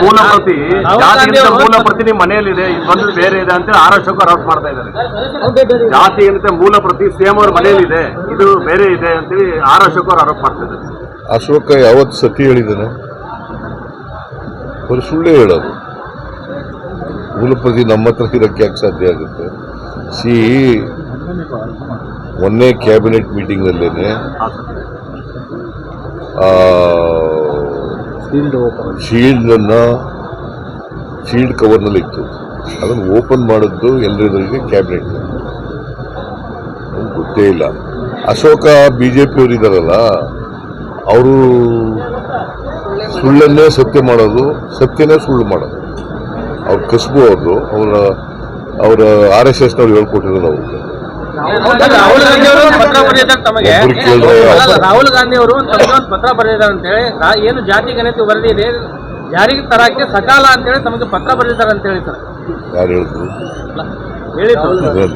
ಮೂಲ ಪ್ರತಿ ಅವರು ಮೂಲ ಪ್ರತಿ ನಿಮ್ಮ ಮನೆಯಲ್ಲಿದೆ ಇದು ಬಂದು ಬೇರೆ ಇದೆ ಅಂತೇಳಿ ಆರ್ ಆರೋಪ ಮಾಡ್ತಾ ಇದ್ದಾರೆ. ಜಾತಿಗಣಿತ ಮೂಲ ಪ್ರತಿ ಸಿಎಂ ಅವ್ರ ಮನೆಯಲ್ಲಿದೆ ಇದು ಬೇರೆ ಇದೆ ಅಂತೇಳಿ ಅವ್ರು ಆರೋಪ ಮಾಡ್ತಾ ಇದ್ದಾರೆ. ಅಶೋಕ ಯಾವತ್ತು ಸತಿ ಹೇಳಿದ್ದಾನೆ? ಒಂದು ಸುಳ್ಳೇ ಹೇಳೋದು. ಮೂಲಪ್ರತಿ ನಮ್ಮ ಹತ್ರ ಇರೋಕ್ಕೆ ಯಾಕೆ ಸಾಧ್ಯ ಆಗುತ್ತೆ? ಸಿ ಮೊನ್ನೆ ಕ್ಯಾಬಿನೆಟ್ ಮೀಟಿಂಗ್ನಲ್ಲೇನೆ ಶೀಲ್ಡ್ ಅನ್ನ ಶೀಲ್ಡ್ ಕವರ್ನಲ್ಲಿ ಇತ್ತು. ಅದನ್ನು ಓಪನ್ ಮಾಡಿದ್ದು ಎಲ್ಲರಿಗೆ ಕ್ಯಾಬಿನೆಟ್. ಗೊತ್ತೇ ಇಲ್ಲ. ಅಶೋಕ ಬಿಜೆಪಿ ಅವರು ಇದಾರಲ್ಲ, ಅವರು ಸುಳ್ಳನ್ನೇ ಸತ್ಯ ಮಾಡೋದು, ಸತ್ಯನೇ ಸುಳ್ಳು ಮಾಡೋದು. ಅವ್ರ ಕಸಬು ಅವರು, ಅವರ ಅವರ ಆರ್ ಎಸ್ ಎಸ್ನವ್ರು ಹೇಳ್ಕೊಟ್ಟಿರೋದು ಅವ್ರಿಗೆ ರಾಹುಲ್ ಗಾಂಧಿ ಅವರು ಪತ್ರ ಬರೆದಿದ್ದಾರೆ ತಮಗೆ. ರಾಹುಲ್ ಗಾಂಧಿ ಅವರು ತಮಗೆ ಒಂದು ಪತ್ರ ಬರೆದಿದ್ದಾರೆ ಅಂತ ಹೇಳಿ ಏನು ಜಾತಿ ಗಣತಿ ವರದಿ ಇದೆ ಜಾರಿಗೆ ತರಕ್ಕೆ ಸಕಾಲ ಅಂತ ಹೇಳಿ ತಮಗೆ ಪತ್ರ ಬರೆದಿದ್ದಾರೆ ಅಂತ ಹೇಳಿ ಸರ್. ಯಾರು ಹೇಳಿದ್ರು?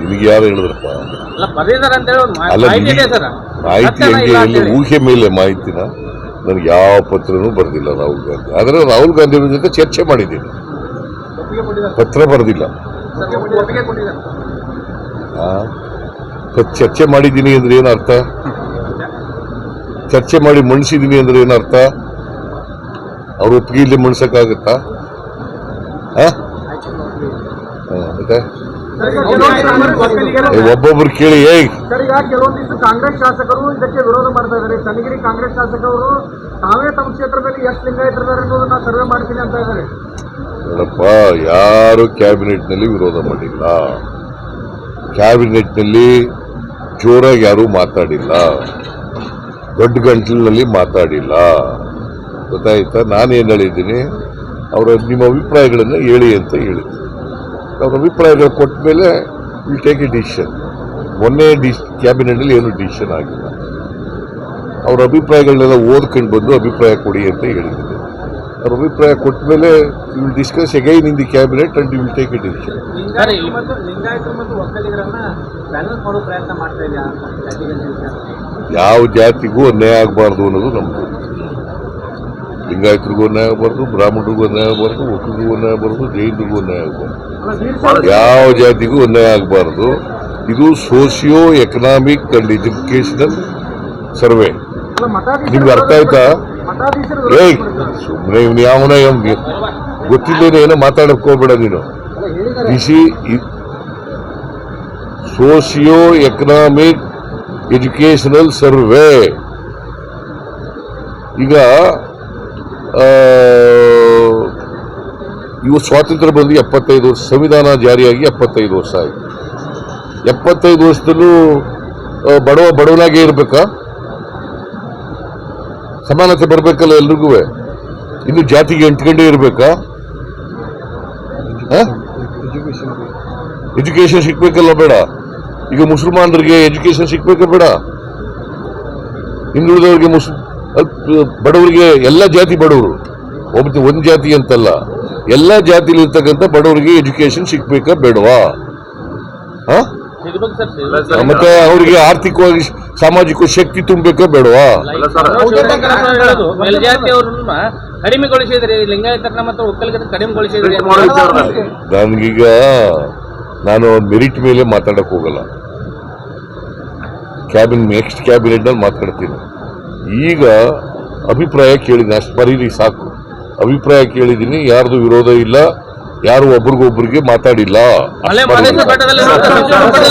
ನಿಮಗೆ ಯಾರು ಹೇಳಿದ್ರಪ್ಪ? ಅಲ್ಲ ಬರೆದಿದ್ದಾರೆ ಅಂತ ಹೇಳಿ ಒಂದು ಮಾಹಿತಿ ಇದೆ ಸರ್. ಹೆಂಗೆ ಇಲ್ಲ. ಊಹೆ ಮೇಲೆ ಮಾಹಿತಿನ ನನಗೆ ಯಾವ ಪತ್ರನೂ ಬರೆದಿಲ್ಲ ರಾಹುಲ್ ಗಾಂಧಿ. ಆದರೆ ರಾಹುಲ್ ಗಾಂಧಿ ಅವ್ರ ಜೊತೆ ಚರ್ಚೆ ಮಾಡಿದ್ದೀನಿ. ಪತ್ರ ಬರೆದಿಲ್ಲ. ಚರ್ಚೆ ಮಾಡಿದ್ದೀನಿ ಅಂದ್ರೆ ಏನು ಅರ್ಥ? ಚರ್ಚೆ ಮಾಡಿ ಮಣಿಸಿದ್ದೀನಿ ಅಂದ್ರೆ ಏನು ಅರ್ಥ? ಅವ್ರ ಒಪ್ಪಿಗೆ ಇಲ್ಲಿ? ಆ, ಮತ್ತೆ? ಒಬ್ಬೊಬ್ರು ಕೇಳಿ ಈಗ ಕೆಲವೊಂದಿಷ್ಟು ಕಾಂಗ್ರೆಸ್ ಶಾಸಕರು ಇದಕ್ಕೆ ವಿರೋಧ ಮಾಡ್ತಾ ಇದ್ದಾರೆ. ಚನ್ನಗಿರಿ ಕಾಂಗ್ರೆಸ್ ಶಾಸಕರು ತಾವೇ ತಮ್ಮ ಕ್ಷೇತ್ರದಲ್ಲಿ ಎಷ್ಟು ಲಿಂಗಾಯತರಿದ್ದಾರೆ ಅನ್ನೋದನ್ನ ಸರ್ವೆ ಮಾಡ್ತೀನಿ ಅಂತ ಇದ್ದಾರೆ. ನೋಡಪ್ಪ ಯಾರು ಕ್ಯಾಬಿನೆಟ್ನಲ್ಲಿ ವಿರೋಧ ಮಾಡಿಲ್ಲ. ಕ್ಯಾಬಿನೆಟ್ನಲ್ಲಿ ಜೋರಾಗಿ ಯಾರೂ ಮಾತಾಡಿಲ್ಲ. ದೊಡ್ಡ ಗಂಟಲಿನಲ್ಲಿ ಮಾತಾಡಿಲ್ಲ. ಗೊತ್ತಾಯ್ತಾ? ನಾನೇನು ಹೇಳಿದ್ದೀನಿ? ಅವರ ನಿಮ್ಮ ಅಭಿಪ್ರಾಯಗಳನ್ನು ಹೇಳಿ ಅಂತ ಹೇಳಿದ್ದೀನಿ ಅವ್ರ ಅಭಿಪ್ರಾಯಗಳು ಕೊಟ್ಟ ಮೇಲೆ ವಿಲ್ ಟೇಕ್ ಎ ಡಿಸಿಷನ್ ಮೊನ್ನೆ ಡಿಸ್ ಕ್ಯಾಬಿನೆಟ್ನಲ್ಲಿ ಏನು ಡಿಸಿಷನ್ ಆಗಿಲ್ಲ. ಅವರ ಅಭಿಪ್ರಾಯಗಳನ್ನೆಲ್ಲ ಓದ್ಕೊಂಡು ಬಂದು ಅಭಿಪ್ರಾಯ ಕೊಡಿ ಅಂತ ಹೇಳಿದ್ದೀನಿ. ಅವ್ರ ಅಭಿಪ್ರಾಯ ಕೊಟ್ಟ ಮೇಲೆ you will discuss again in the cabinet and you will take it decision ಯಾವ ಜಾತಿಗೂ ಅನ್ಯಾಯ ಆಗಬಾರ್ದು ಅನ್ನೋದು ನಮ್ಮದು ಲಿಂಗಾಯತರಿಗೂ ಅನ್ಯಾಯ ಆಗಬಾರ್ದು ಬ್ರಾಹ್ಮಣರಿಗೂ ಅನ್ಯಾಯ ಆಗಬಾರ್ದು ಒಕ್ಕಲಿಗೂ ಅನ್ಯಾಯ ಆಗಬಾರ್ದು ಜೈನರಿಗೂ ಅನ್ಯಾಯ ಆಗಬಾರ್ದು. ಯಾವ ಜಾತಿಗೂ ಅನ್ಯಾಯ ಆಗಬಾರ್ದು. ಇದು socio economic and educational survey ನಿಮ್ಗೆ ಅರ್ಥ ಆಯ್ತಾ? ಏಯ್ ಸುಮ್ಮನೆ ಇವ್ನು ಯಾವನ ಅವ್ನಿಗೆ ಗೊತ್ತಿದ್ದೇನೆ ಏನೋ ಮಾತಾಡಕ್ಕೆ ಹೋಗ್ಬೇಡ ನೀನು. ಬಿಸಿ ಸೋಷಿಯೋ ಎಕನಾಮಿಕ್ ಎಜುಕೇಶನಲ್ ಸರ್ವೆ. ಈಗ ಇವು ಸ್ವಾತಂತ್ರ್ಯ ಬಂದು ಎಪ್ಪತ್ತೈದು ವರ್ಷ ಸಂವಿಧಾನ ಜಾರಿಯಾಗಿ ಎಪ್ಪತ್ತೈದು ವರ್ಷ ಆಯಿತು. ಎಪ್ಪತ್ತೈದು ವರ್ಷದಲ್ಲೂ ಬಡವ ಬಡವನಾಗೇ ಇರಬೇಕಾ? ಸಮಾನತೆ ಬರಬೇಕಲ್ಲ ಎಲ್ರಿಗೂ? ಇನ್ನು ಜಾತಿಗೆ ಎಂಟ್ಕೊಂಡೇ ಇರಬೇಕಾ? ಎಜುಕೇಶನ್ ಸಿಗ್ಬೇಕಲ್ಲ ಬೇಡ. ಈಗ ಮುಸಲ್ಮಾನರಿಗೆ ಎಜುಕೇಶನ್ ಸಿಗ್ಬೇಕ ಬೇಡ. ಹಿಂದುಳಿದವರಿಗೆ ಮುಸ್ ಬಡವರಿಗೆ ಎಲ್ಲ ಜಾತಿ ಬಡವರು. ಒಬ್ಬ ಒಂದು ಜಾತಿ ಅಂತಲ್ಲ. ಎಲ್ಲ ಜಾತಿಲಿ ಇರ್ತಕ್ಕಂಥ ಬಡವರಿಗೆ ಎಜುಕೇಶನ್ ಸಿಗ್ಬೇಕಾ ಬೇಡವಾ ಹಾ ಸಿಗ್ಬೇಕು ಸರ್ ಸಿಗ್ಬೇಕು. ಮತ್ತೆ ಅವರಿಗೆ ಆರ್ಥಿಕವಾಗಿ ಸಾಮಾಜಿಕ ಶಕ್ತಿ ತುಂಬಬೇಕಾ ಬೇಡವಾ? ಕಡಿಮೆಗೊಳಿಸಿದ್ರಿ ಲಿಂಗಾಯತರನ್ನ ಮತ್ತು ಒಕ್ಕಲಿಗರ ಕಡಿಮೆಗೊಳಿಸಿದ್ರಿ. ನನಗೀಗ ನಾನು ಮೆರಿಟ್ ಮೇಲೆ ಮಾತಾಡಕ್ ಹೋಗಲ್ಲ. ಕ್ಯಾಬಿನ್ ನೆಕ್ಸ್ಟ್ ಕ್ಯಾಬಿನೆಟ್ನಲ್ಲಿ ಮಾತಾಡ್ತೀನಿ. ಈಗ ಅಭಿಪ್ರಾಯ ಕೇಳಿದ್ದೀನಿ ಅಷ್ಟು ಬರೀರಿ ಸಾಕು. ಅಭಿಪ್ರಾಯ ಕೇಳಿದ್ದೀನಿ ಯಾರ್ದು ವಿರೋಧ ಇಲ್ಲ ಯಾರು ಒಬ್ರಿಗೊಬ್ರಿಗೆ ಮಾತಾಡಿಲ್ಲ.